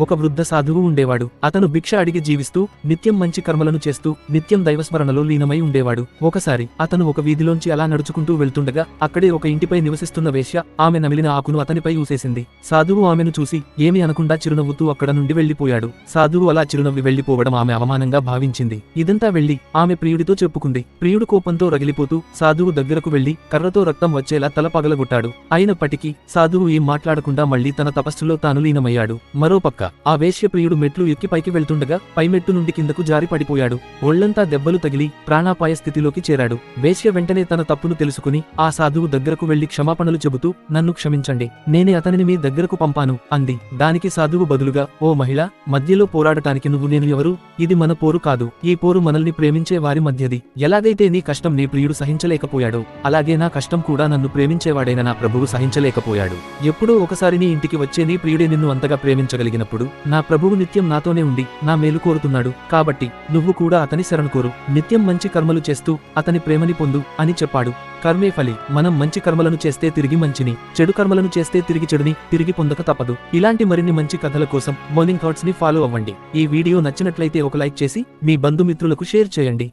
ఒక వృద్ధ సాధువు ఉండేవాడు. అతను భిక్ష అడిగి జీవిస్తూ నిత్యం మంచి కర్మలను చేస్తూ నిత్యం దైవస్మరణలో లీనమై ఉండేవాడు. ఒకసారి అతను ఒక వీధిలోంచి అలా నడుచుకుంటూ వెళ్తుండగా అక్కడే ఒక ఇంటిపై నివసిస్తున్న వేశ్య ఆమె నమిలిన ఆకును అతనిపై ఊసేసింది. సాధువు ఆమెను చూసి ఏమీ అనకుండా చిరునవ్వుతూ అక్కడ నుండి వెళ్ళిపోయాడు సాధువు అలా చిరునవ్వి వెళ్ళిపోవడం ఆమె అవమానంగా భావించింది. ఇదంతా వెళ్ళి ఆమె ప్రియుడితో చెప్పుకుంది. ప్రియుడు కోపంతో రగిలిపోతూ సాధువు దగ్గరకు వెళ్ళి కర్రతో రక్తం వచ్చేలా తల పగలగొట్టాడు. అయినప్పటికీ సాధువు ఏం మాట్లాడకుండా మళ్ళీ తన తపస్సులో తాను లీనమయ్యాడు. మరోపక్క ఆ వేశ్య ప్రియుడు మెట్లు ఎక్కి పైకి వెళ్తుండగా పై మెట్టు నుండి కిందకు జారి పడిపోయాడు. ఒళ్ళంతా దెబ్బలు తగిలి ప్రాణాపాయ స్థితిలోకి చేరాడు. వేశ్య వెంటనే తన తప్పును తెలుసుకుని ఆ సాధువు దగ్గరకు వెళ్ళి క్షమాపణలు చెబుతూ నన్ను క్షమించండి. నేనే అతనిని మీ దగ్గరకు పంపాను అంది. దానికి సాధువు బదులుగా ఓ మహిళ మధ్యలో పోరాడటానికి నువ్వు నేను ఎవరు? ఇది మన పోరు కాదు. ఈ పోరు మనల్ని ప్రేమించే వారి మధ్యది. ఎలాగైతే నీ కష్టం నీ ప్రియుడు సహించలేకపోయాడు అలాగే నా కష్టం కూడా నన్ను ప్రేమించేవాడైన నా ప్రభువు సహించలేకపోయాడు. ఎప్పుడో ఒకసారి నీ ఇంటికి వచ్చే నీ ప్రియుడే నిన్ను అంతగా ప్రేమించగలిగినప్పుడు నా ప్రభువు నిత్యం నాతోనే ఉండి నా మేలు కోరుతున్నాడు. కాబట్టి నువ్వు కూడా అతని శరణు కోరు. నిత్యం మంచి కర్మలు చేస్తూ అతని ప్రేమని పొందు అని చెప్పాడు. కర్మే ఫలి. మనం మంచి కర్మలను చేస్తే తిరిగి మంచిని చెడు కర్మలను చేస్తే తిరిగి చెడుని తిరిగి పొందక తప్పదు. ఇలాంటి మరిన్ని మంచి కథల కోసం మార్నింగ్ థాట్స్ని ఫాలో అవ్వండి. ఈ వీడియో నచ్చినట్లయితే ఒక లైక్ చేసి మీ బంధుమిత్రులకు షేర్ చేయండి.